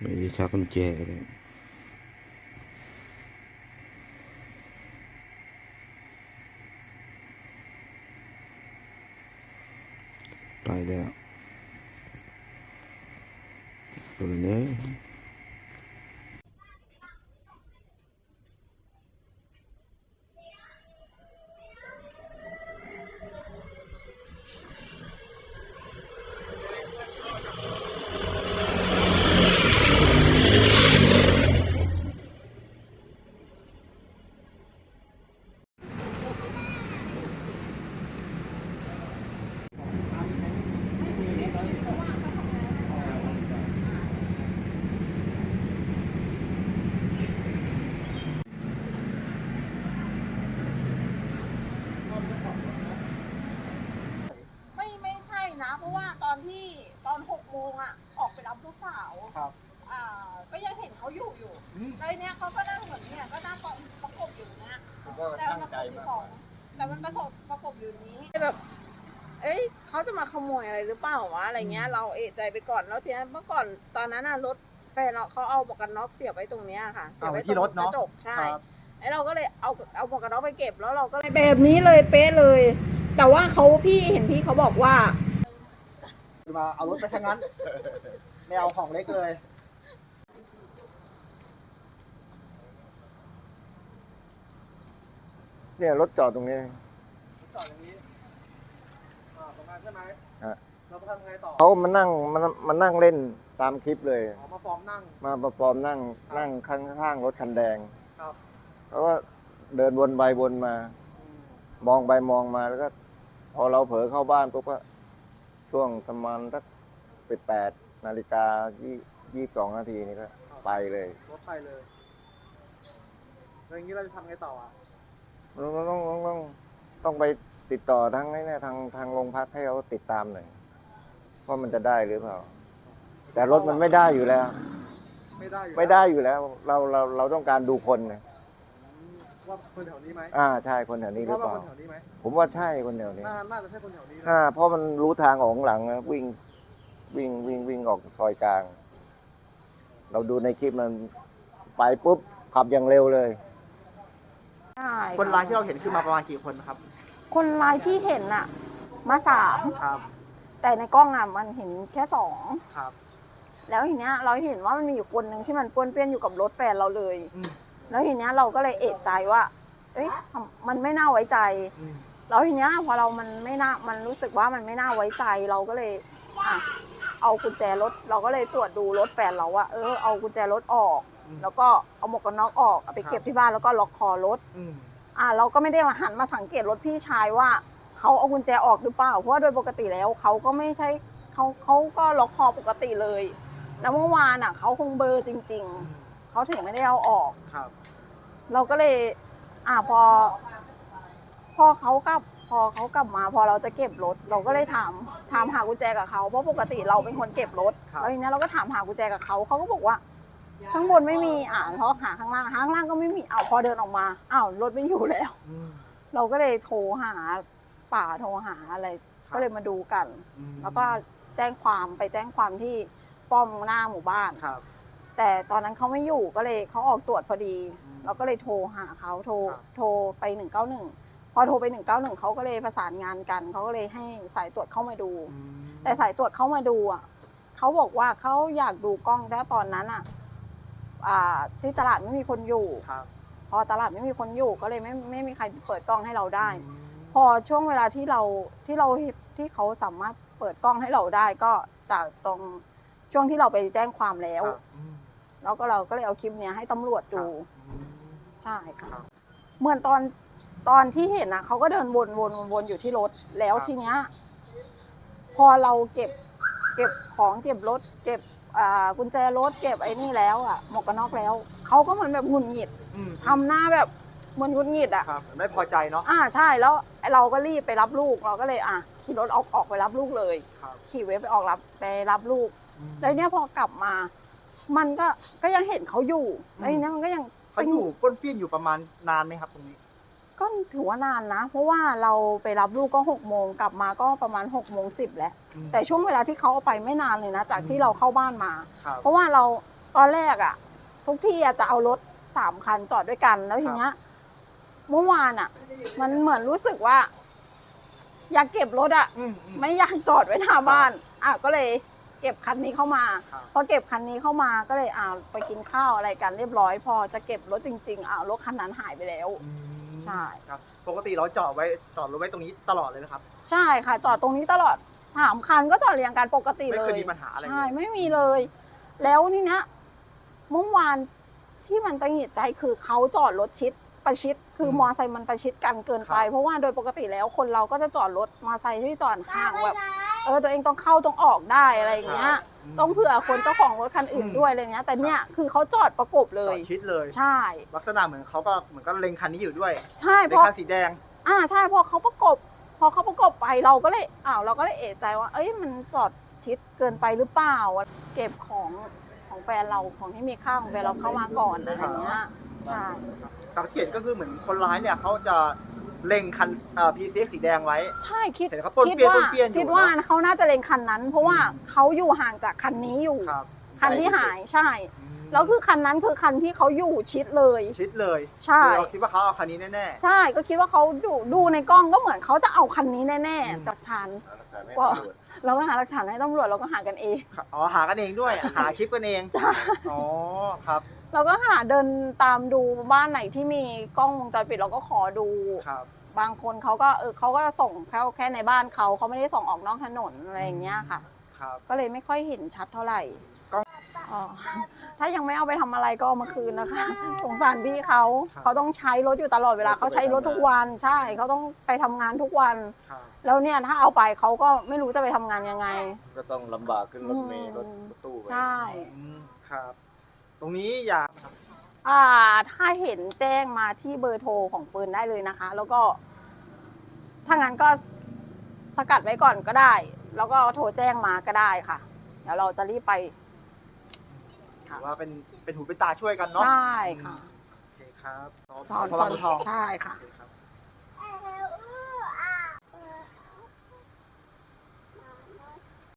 ไม่ได้ชักกุญแจเลยไปแล้วตัวนี้ ไม่ไม่ใช่นะ เพราะว่าตอนที่ตอนหกโมงอะ ออกไปรับลูกสาว ครับ อ่า ก็ยังเห็นเขาอยู่อยู่ อืม แล้วทีเนี้ยเขาก็นั่งเหมือนเนี่ยก็นั่งประกบอยู่เนี้ยผมก็แต่ตั้มันงประใจกบอยู่มากสองแต่มันประสบประกบอยู่นี้แบบ เอ้ยเขาจะมาขโมยอะไรหรือเปล่าวะอะไรเงี้ย เราเอะใจไปก่อนแล้วทีนี้เมื่อก่อนตอนนั้นน่ะรถแฟนเราเขาเอาหมวกกันน็อกเสียบไว้ตรงเนี้ยค่ะ เสียบไว้ตที่รงรถกเนาะระจกใช่ ครับ ไอ้เราก็เลยเอาเอาหมวกกันน็อกไปเก็บแล้วเราก็เลยแบบนี้เลยเป๊ะเลย แต่ว่าเขาพี่เห็นพี่เขาบอกว่ามาเอารถไปทั้งนั้น ไม่เอาของเล็กเลย เนี่ยรถจอดตรงนี้จอดอย่างนี้อ่าประมาณใช่ไหมฮะ เราก็ทำไงต่อเขามานั่งมามานั่งเล่นตามคลิปเลย ออกมาฟอร์มนั่ง มาประฟอร์มนั่งนั่งข้างๆรถคันแดงครับ เขาก็เดินวนไปวนมา อืมมองไปมองมาแล้วก็ พอเราเผลอเข้าบ้านปุ๊บก็ช่วงประมาณสักสิบแปดนาฬิกายี่ยี่สองนาทีนี่ก็ไปเลย รถไปเลยแล้วอย่างนี้เราจะทำไงต่ออะ ต้องต้องต้องต้องต้องไปติดต่อทั้งไอ้เนี่ยทางทางโรงพักให้เขาติดตามหน่อยว่ามันจะได้หรือเปล่า แต่รถมันไม่ได้อยู่แล้ว ไม่ได้อยู่ไม่ได้อยู่แล้ว เราเราเราต้องการดูคนนะอืมว่าคนแถวนี้ไหมอ่าใช่คนแถวนี้หรือว่าเปว่าล่า คนแถวนี้ไหมผมว่าใช่คนแถวนี้น่าน่าจะใช่คนแถวนี้นะอ่าเพราะมันรู้ทางออกข้างหลังนะวิ่งวิ่งวิ่งวิ่งออกซอยกลาง เราดูในคลิปมันไปปุ๊บขับอย่างเร็วเลย ใช่คนร้ายที่เราเห็นคือมาประมาณกี่คนครับ คนร้ายที่เห็นอะมาสามครับ แต่ในกล้องอะมันเห็นแค่สองครับ แล้วทีเนี้ยเราเห็นว่ามันมีอยู่คนหนึ่งที่มันป้วนเปี้ยนอยู่กับรถแฟนเราเลย อืมแล้วทีเนี้ยเราก็เลยเอะใจว่า เอ้ยทำมันไม่น่าไว้ใจ อืมแล้วทีเนี้ยพอเรามันไม่น่า มันรู้สึกว่ามันไม่น่าไว้ใจเราก็เลยอะเอากุญแจรถ เราก็เลยตรวจดูรถแฟนเราว่าเออเอากุญแจรถออกอืมแล้วก็เอาหมวกกันน็อกออกเอาไปเก็บที่บ้านแล้วก็ล็อกคอรถอืมอ่าเราก็ไม่ได้มาหันมาสังเกตรถพี่ชายว่าเขาเอากุญแจออกหรือเปล่าเพราะว่าโดยปกติแล้วเขาก็ไม่ใช่เขาเขาก็ล็อกคอปกติเลย แล้วเมื่อวานอะเขาคงเบลอร์จริง ๆเขาถึงไม่ได้เอาออกครับ เราก็เลย อ่าพอ พอเขากลับพอเขากลับมา พอเราจะเก็บรถ เราก็เลยถามถามหากุญแจกับเขาเพราะปกติเราเป็นคนเก็บรถครับแล้วทีนี้เราก็ถามหากุญแจกับเขาเขาก็บอกว่า ข้างบนไม่มีอ่าเขาหาข้างล่างข้างล่างก็ไม่มีอ้าวพอเดินออกมาอ้าวรถไม่อยู่แล้ว อืมเราก็เลยโทรหาป่าโทรหาอะไรครับก็เลยมาดูกัน อืมแล้วก็แจ้งความไปแจ้งความที่ป้อมหน้าหมู่บ้าน ครับ แต่ตอนนั้นเขาไม่อยู่ก็เลยเขาออกตรวจพอดี อืมเราก็เลยโทรหาเขาโทรครับ โทรไปหนึ่งเก้าหนึ่งพอโทรไปหนึ่งเก้าหนึ่งเขาก็เลยประสานงานกันเขาก็เลยให้สายตรวจเข้ามาดู อืมแต่สายตรวจเข้ามาดูอะเขาบอกว่าเขาอยากดูกล้องแต่ตอนนั้นอะ อ่าที่ตลาดไม่มีคนอยู่ ครับพอตลาดไม่มีคนอยู่ก็เลยไม่ไม่มีใครเปิดกล้องให้เราได้อืมพอช่วงเวลาที่เราที่เราที่เขาสามารถเปิดกล้องให้เราได้ก็จากตรงช่วงที่เราไปแจ้งความแล้ว ครับอืมแล้วก็เราก็เลยเอาคลิปเนี้ยให้ตำรวจดูอืม ใช่ค่ะครับเหมือนตอนตอนที่เห็นนะเขาก็เดินวนวนวนวนอยู่ที่รถแล้วครับ ทีเนี้ยพอเราเก็บเก็บของเก็บรถ เก็บอ่า กุญแจรถเก็บไอ้นี่แล้วอะหมวกกันน็อกแล้วเขาก็เหมือนแบบหงุดหงิดอืมทำหน้าแบบเหมือนหงุดหงิดอะ ครับไม่พอใจเนาะอ่าใช่แล้วไอ้เราก็รีบไปรับลูกเราก็เลยอะขี่รถออกออกไปรับลูกเลย ครับขี่เวฟไปออกรับไปรับลูกอืม แล้วเนี้ยพอกลับมา มันก็ก็ยังเห็นเขาอยู่อืม แล้วทีเนี้ยมันก็ยังเขาอยู่ป้วนเปี้ยนอยู่ประมาณนานไหมครับตรงนี้ ก็ถือว่านานนะ เพราะว่าเราไปรับลูกก็หกโมงกลับมาก็ประมาณหกโมงสิบแล้วอืม แต่ช่วงเวลาที่เขาเอาไปไม่นานเลยนะ จากที่เราเข้าบ้านมา ครับ เพราะว่าเราตอนแรกอะทุกที่อะจะเอารถสามคันจอดด้วยกัน แล้วทีเนี้ยเมื่อวานอะมันเหมือนรู้สึกว่า อยากเก็บรถอะอืมอืม ไม่อยากจอดไว้หน้าบ้านอะก็เลยเก็บคันนี้เข้ามาครับ พอเก็บคันนี้เข้ามาก็เลยอ่าไปกินข้าวอะไรกันเรียบร้อย พอจะเก็บรถจริงๆอ่ารถคันนั้นหายไปแล้ว อืม ใช่ ครับ ปกติเราจอดไว้จอดรถไว้ตรงนี้ตลอดเลยนะครับ ใช่ค่ะ จอดตรงนี้ตลอดสามคันก็จอดเรียงกันปกติไม่เลเคยยมีปัญหาอะไรเลยใช่ ไม่มีเลย แล้วนี่นะเมื่อวานที่มันตังหงิดใจคือเขาจอดรถชิดประชิด คือมอไซค์มันประชิดกันเกินไป เพราะว่าโดยปกติแล้วคนเราก็จะจอดรถมอไซค์ที่จอดห่างแบบ เออตัวเองต้องเข้าต้องออกได้อะไรอย่างเงี้ย ต้องเผื่อคนเจ้าของรถคันอื่นด้วยอะไรเงี้ย แต่เนี่ยคือเขาจอดประกบเลจอยดชิดเลย ใช่ ลักษณะเหมือนเขาก็เหมือนก็เล็งคันนี้อยู่ด้วยใช่เพเล็งราะ คันสีแดง อ่าใช่พอเขาประกบ พอเขาประกบไปเราก็เลยอ้าวเราก็เลยเอะใจว่า เอ้ยมันจอดชิดเกินไปหรือเปล่า เก็บของของแฟนเราของที่มีค่าของแฟนเราเข้ามาก่อนอะไรอย่างเงี้ยใช่จากที่เห็นก็คือเหมือนคนร้ายเนี่ยเขาจะ เล็งคันเอ่อ PCX สีแดงไว้ ใช่คิดเห็นเขาป้วนคิดเปี้ยนว่าป้วนเปี้ยนอยู่คิดว่านะเขาน่าจะเลงคันนั้น เพราะว่าอืมเขาอยู่ห่างจากคันนี้อยู่ ครับคันที่หายใช่อืมแล้วคือคันนั้นคือคันที่เขาอยู่ชิดเลย ชิดเลยใช่ คือเราคิดว่าเขาเอาคันนี้แน่ ใช่ก็คิดว่าเขาดูดูในกล้องก็เหมือนเขาจะเอาคันนี้แน่อืม ๆแต่ทานก็เราก็หาหลักฐานให้ตำรวจเราก็หากันเอง ๆครับอ๋อหากันเองด้วย หาคลิปกันเองใช่อ๋อครับ เราก็หาเดินตามดูบ้านไหนที่มีกล้องวงจรปิดเราก็ขอดูครับ บางคนเขาก็เออเขาก็ส่งแค่แค่ในบ้านเขาเขาไม่ได้ส่งออกนอกถนนอะไรอย่างเงี้ยค่ะ ครับ ก็เลยไม่ค่อยเห็นชัดเท่าไหร่กล้องอ๋อถ้ายังไม่เอาไปทำอะไรก็เอามาคืนนะคะ สงสารพี่เขาครับ เขาต้องใช้รถอยู่ตลอดเวลาเขาใช้รถทุกวันใช่เขาต้องไปทำงานทุกวัน ครับแล้วเนี่ยถ้าเอาไปเขาก็ไม่รู้จะไปทำงานยังไง ก็ต้องลำบากขึ้นรถเมล์รถตู้ไปใช่ อืมครับ ตรงนี้อยากอ่า ถ้าเห็นแจ้งมาที่เบอร์โทรของปืนได้เลยนะคะ แล้วก็ ถ้างั้นก็สกัดไว้ก่อนก็ได้ แล้วก็โทรแจ้งมาก็ได้ค่ะ เดี๋ยวเราจะรีบไป ถือว่าเป็นเป็นหูเป็นตาช่วยกันเนาะใช่ค่ะโอเคครับสอนพลังทองใช่ค่ะ โอเคครับ